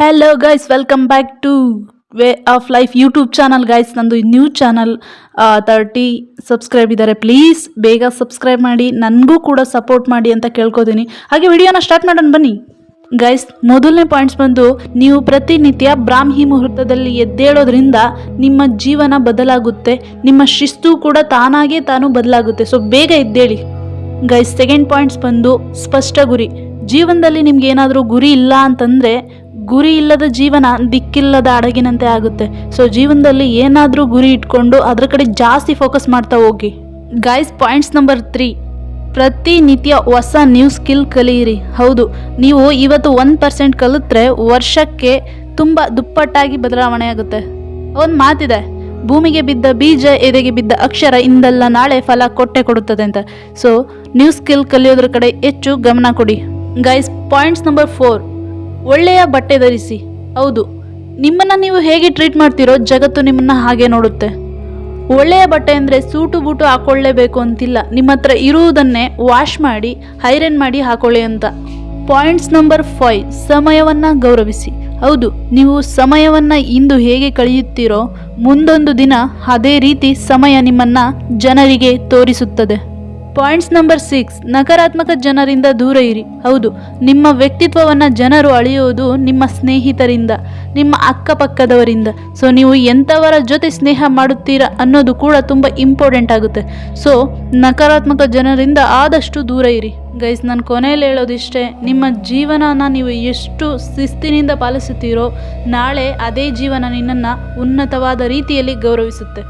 Hello guys welcome back to way of life YouTube channel guys ನಂದು new channel thirty subscribe ಇದ್ದಾರೆ please ಬೇಗ subscribe ಮಾಡಿ, ನನಗೂ ಕೂಡ ಸಪೋರ್ಟ್ ಮಾಡಿ ಅಂತ ಕೇಳ್ಕೊತೀನಿ. ಹಾಗೆ ವಿಡಿಯೋನ ಸ್ಟಾರ್ಟ್ ಮಾಡೋಣ ಬನ್ನಿ. ಗೈಸ್ ಮೊದಲನೇ ಪಾಯಿಂಟ್ಸ್ ಬಂದು, ನೀವು ಪ್ರತಿನಿತ್ಯ ಬ್ರಾಹ್ಮಿ ಮುಹೂರ್ತದಲ್ಲಿ ಎದ್ದೇಳೋದ್ರಿಂದ ನಿಮ್ಮ ಜೀವನ ಬದಲಾಗುತ್ತೆ. ನಿಮ್ಮ ಶಿಸ್ತು ಕೂಡ ತಾನಾಗೇ ತಾನು ಬದಲಾಗುತ್ತೆ. ಸೊ ಬೇಗ ಎದ್ದೇಳಿ. ಗೈಸ್ ಸೆಕೆಂಡ್ ಪಾಯಿಂಟ್ಸ್ ಬಂದು, ಸ್ಪಷ್ಟ ಗುರಿ. ಜೀವನದಲ್ಲಿ ನಿಮ್ಗೆ ಏನಾದರೂ ಗುರಿ ಇಲ್ಲ ಅಂತಂದರೆ ಗುರಿ ಇಲ್ಲದ ಜೀವನ ದಿಕ್ಕಿಲ್ಲದ ಅಡಗಿನಂತೆ ಆಗುತ್ತೆ. ಸೊ ಜೀವನದಲ್ಲಿ ಏನಾದರೂ ಗುರಿ ಇಟ್ಕೊಂಡು ಅದರ ಕಡೆ ಜಾಸ್ತಿ ಫೋಕಸ್ ಮಾಡ್ತಾ ಹೋಗಿ. ಗೈಸ್ ಪಾಯಿಂಟ್ಸ್ ನಂಬರ್ ತ್ರೀ ಪ್ರತಿನಿತ್ಯ ಹೊಸ ನ್ಯೂ ಸ್ಕಿಲ್ ಕಲಿಯಿರಿ. ಹೌದು, ನೀವು ಇವತ್ತು ಒಂದು ಪರ್ಸೆಂಟ್ ಕಲಿತ್ರೆ ವರ್ಷಕ್ಕೆ ತುಂಬ ದುಪ್ಪಟ್ಟಾಗಿ ಬದಲಾವಣೆ ಆಗುತ್ತೆ. ಒಂದು ಮಾತಿದೆ, ಭೂಮಿಗೆ ಬಿದ್ದ ಬೀಜ, ಎದೆಗೆ ಬಿದ್ದ ಅಕ್ಷರ, ಇಂದಲ್ಲ ನಾಳೆ ಫಲ ಕೊಟ್ಟೆ ಕೊಡುತ್ತದೆ ಅಂತ. ಸೊ ನ್ಯೂ ಸ್ಕಿಲ್ ಕಲಿಯೋದ್ರ ಕಡೆ ಹೆಚ್ಚು ಗಮನ ಕೊಡಿ. ಗೈಸ್ ಪಾಯಿಂಟ್ಸ್ ನಂಬರ್ ಫೋರ್ ಒಳ್ಳೆಯ ಬಟ್ಟೆ ಧರಿಸಿ. ಹೌದು, ನಿಮ್ಮನ್ನು ನೀವು ಹೇಗೆ ಟ್ರೀಟ್ ಮಾಡ್ತೀರೋ ಜಗತ್ತು ನಿಮ್ಮನ್ನು ಹಾಗೆ ನೋಡುತ್ತೆ. ಒಳ್ಳೆಯ ಬಟ್ಟೆ ಅಂದರೆ ಸೂಟು ಬೂಟು ಹಾಕೊಳ್ಳೇಬೇಕು ಅಂತಿಲ್ಲ. ನಿಮ್ಮ ಹತ್ರ ಇರುವುದನ್ನೇ ವಾಶ್ ಮಾಡಿ, ಐರನ್ ಮಾಡಿ ಹಾಕೊಳ್ಳಿ ಅಂತ. ಪಾಯಿಂಟ್ಸ್ ನಂಬರ್ ಫೈವ್ ಸಮಯವನ್ನು ಗೌರವಿಸಿ. ಹೌದು, ನೀವು ಸಮಯವನ್ನು ಇಂದು ಹೇಗೆ ಕಳೆಯುತ್ತೀರೋ ಮುಂದೊಂದು ದಿನ ಅದೇ ರೀತಿ ಸಮಯ ನಿಮ್ಮನ್ನು ಜನರಿಗೆ ತೋರಿಸುತ್ತದೆ. ಪಾಯಿಂಟ್ಸ್ ನಂಬರ್ ಸಿಕ್ಸ್, ನಕಾರಾತ್ಮಕ ಜನರಿಂದ ದೂರ ಇರಿ. ಹೌದು, ನಿಮ್ಮ ವ್ಯಕ್ತಿತ್ವವನ್ನು ಜನರು ಅಳೆಯೋದು ನಿಮ್ಮ ಸ್ನೇಹಿತರಿಂದ, ನಿಮ್ಮ ಅಕ್ಕಪಕ್ಕದವರಿಂದ. ಸೊ ನೀವು ಎಂಥವರ ಜೊತೆ ಸ್ನೇಹ ಮಾಡುತ್ತೀರಾ ಅನ್ನೋದು ಕೂಡ ತುಂಬ ಇಂಪಾರ್ಟೆಂಟ್ ಆಗುತ್ತೆ. ಸೊ ನಕಾರಾತ್ಮಕ ಜನರಿಂದ ಆದಷ್ಟು ದೂರ ಇರಿ. ಗೈಸ್ ನಾನು ಕೊನೆಯಲ್ಲಿ ಹೇಳೋದಿಷ್ಟೇ, ನಿಮ್ಮ ಜೀವನನ ನೀವು ಎಷ್ಟು ಶಿಸ್ತಿನಿಂದ ಪಾಲಿಸುತ್ತೀರೋ ನಾಳೆ ಅದೇ ಜೀವನ ನಿನ್ನನ್ನು ಉನ್ನತವಾದ ರೀತಿಯಲ್ಲಿ ಗೌರವಿಸುತ್ತೆ.